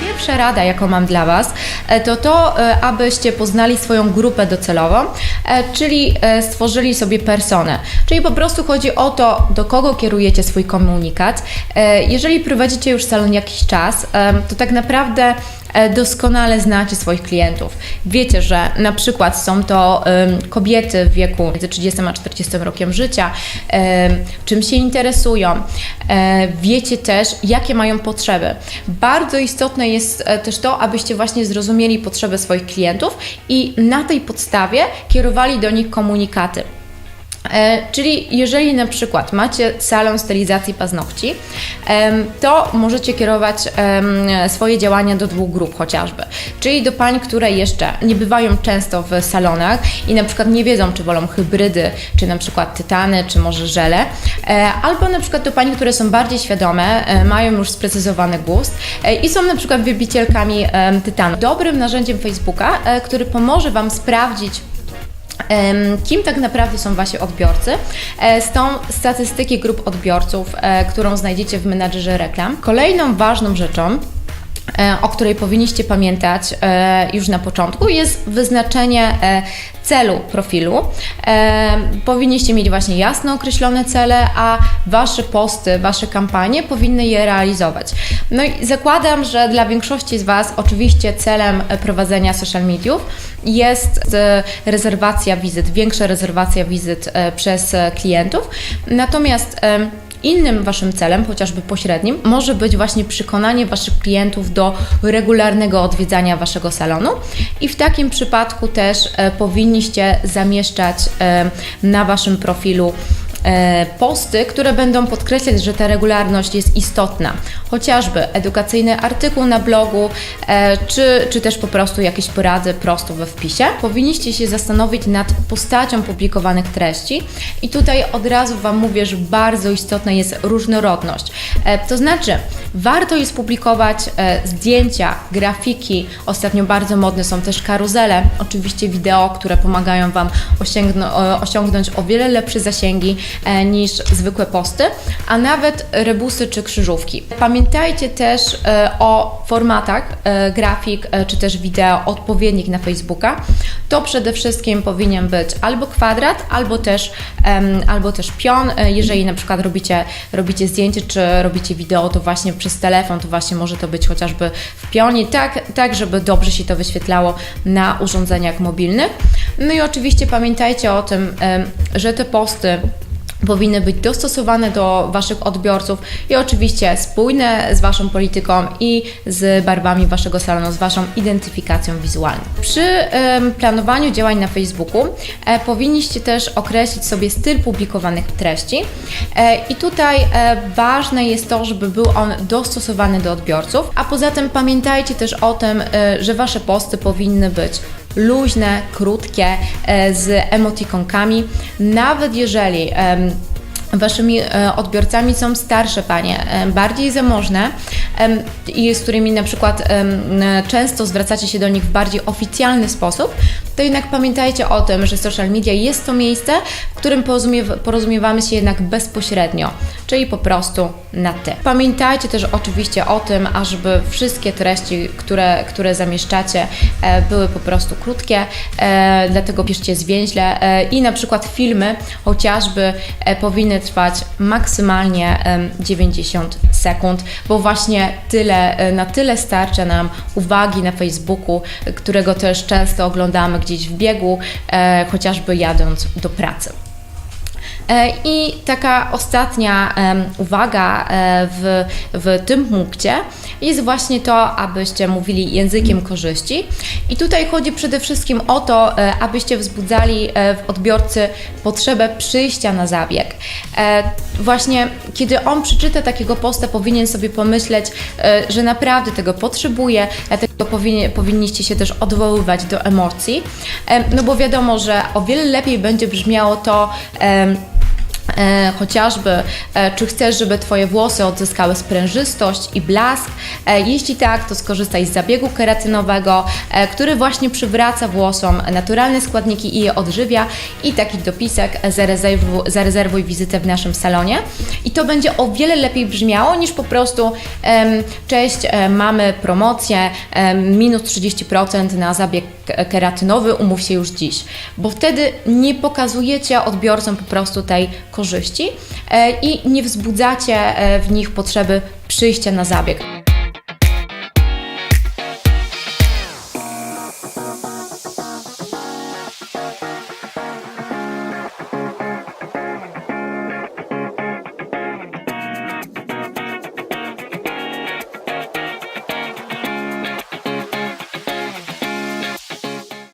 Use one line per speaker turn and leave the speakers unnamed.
Pierwsza rada, jaką mam dla Was, e, to to, e, abyście poznali swoją grupę docelową, e, czyli stworzyli sobie personę. Czyli po prostu chodzi o to, do kogo kierujecie swój komunikat. Jeżeli prowadzicie już salon jakiś czas, to tak naprawdę doskonale znacie swoich klientów. Wiecie, że na przykład są to kobiety w wieku między 30 a 40 rokiem życia, czym się interesują. E, Wiecie też, jakie mają potrzeby. Bardzo istotne jest e, też to, abyście właśnie zrozumieli potrzeby swoich klientów i na tej podstawie kierowali do nich komunikaty. E, Czyli jeżeli na przykład macie salon stylizacji paznokci, to możecie kierować swoje działania do dwóch grup chociażby. Czyli do pań, które jeszcze nie bywają często w salonach i na przykład nie wiedzą, czy wolą hybrydy, czy na przykład tytany, czy może żele, e, albo na przykład do pań, które są bardziej świadome, e, mają już sprecyzowany gust i są na przykład wybicielkami tytanu. Dobrym narzędziem Facebooka, który pomoże Wam sprawdzić Kim tak naprawdę są Wasi odbiorcy? E, Są statystyki grup odbiorców, e, którą znajdziecie w menadżerze reklam. Kolejną ważną rzeczą, o której powinniście pamiętać e, już na początku, jest wyznaczenie e, celu profilu. E, Powinniście mieć właśnie jasno określone cele, a Wasze posty, Wasze kampanie powinny je realizować. No i zakładam, że dla większości z Was oczywiście celem e, prowadzenia social mediów jest e, rezerwacja wizyt, większa rezerwacja wizyt e, przez e, klientów. Natomiast Innym Waszym celem, chociażby pośrednim, może być właśnie przekonanie Waszych klientów do regularnego odwiedzania Waszego salonu i w takim przypadku też e, powinniście zamieszczać e, na Waszym profilu posty, które będą podkreślać, że ta regularność jest istotna. Chociażby edukacyjny artykuł na blogu, e, czy, czy też po prostu jakieś porady prosto we wpisie. Powinniście się zastanowić nad postacią publikowanych treści i tutaj od razu Wam mówię, że bardzo istotna jest różnorodność. E, to znaczy, warto jest publikować e, zdjęcia, grafiki, ostatnio bardzo modne są też karuzele, oczywiście wideo, które pomagają Wam o- osiągnąć o wiele lepsze zasięgi e, niż zwykłe posty, a nawet rebusy czy krzyżówki. Pamiętajcie też e, o formatach e, grafik e, czy też wideo odpowiednich na Facebooka. To przede wszystkim powinien być albo kwadrat, albo też, albo też pion. E, Jeżeli na przykład robicie, robicie zdjęcie czy robicie wideo, to właśnie przez telefon, to właśnie może to być chociażby w pionie, tak, tak żeby dobrze się to wyświetlało na urządzeniach mobilnych. No i oczywiście pamiętajcie o tym, że te posty powinny być dostosowane do Waszych odbiorców i oczywiście spójne z Waszą polityką i z barwami Waszego salonu, z Waszą identyfikacją wizualną. Przy planowaniu działań na Facebooku e, powinniście też określić sobie styl publikowanych treści e, i tutaj e, ważne jest to, żeby był on dostosowany do odbiorców, a poza tym pamiętajcie też o tym, że Wasze posty powinny być luźne, krótkie, e, z emotikonkami, nawet jeżeli Waszymi e, odbiorcami są starsze panie, e, bardziej zamożne i z którymi na przykład często zwracacie się do nich w bardziej oficjalny sposób, to jednak pamiętajcie o tym, że social media jest to miejsce, w którym porozumiew- porozumiewamy się jednak bezpośrednio, czyli po prostu na ty. Pamiętajcie też oczywiście o tym, ażeby wszystkie treści, które, które zamieszczacie, e, były po prostu krótkie, e, dlatego piszcie zwięźle e, i na przykład filmy chociażby powinny trwać maksymalnie em, 90 sekund, bo właśnie tyle, e, na tyle starcza nam uwagi na Facebooku, którego też często oglądamy gdzieś w biegu, e, chociażby jadąc do pracy. E, I taka ostatnia uwaga e, w, w tym punkcie jest właśnie to, abyście mówili językiem korzyści. I tutaj chodzi przede wszystkim o to, e, abyście wzbudzali e, w odbiorcy potrzebę przyjścia na zabieg. E, Właśnie kiedy on przeczyta takiego posta, powinien sobie pomyśleć, że naprawdę tego potrzebuje, dlatego powinni, powinniście się też odwoływać do emocji, no bo wiadomo, że o wiele lepiej będzie brzmiało to, E, chociażby, e, czy chcesz, żeby Twoje włosy odzyskały sprężystość i blask? E, jeśli tak, to skorzystaj z zabiegu keratynowego, e, który właśnie przywraca włosom naturalne składniki i je odżywia. I taki dopisek e, zarezerwuj, zarezerwuj wizytę w naszym salonie. I to będzie o wiele lepiej brzmiało niż po prostu em, cześć, e, mamy promocję, em, minus 30% na zabieg ke- keratynowy, umów się już dziś. Bo wtedy nie pokazujecie odbiorcom po prostu tej korzyści e, i nie wzbudzacie e, w nich potrzeby przyjścia na zabieg.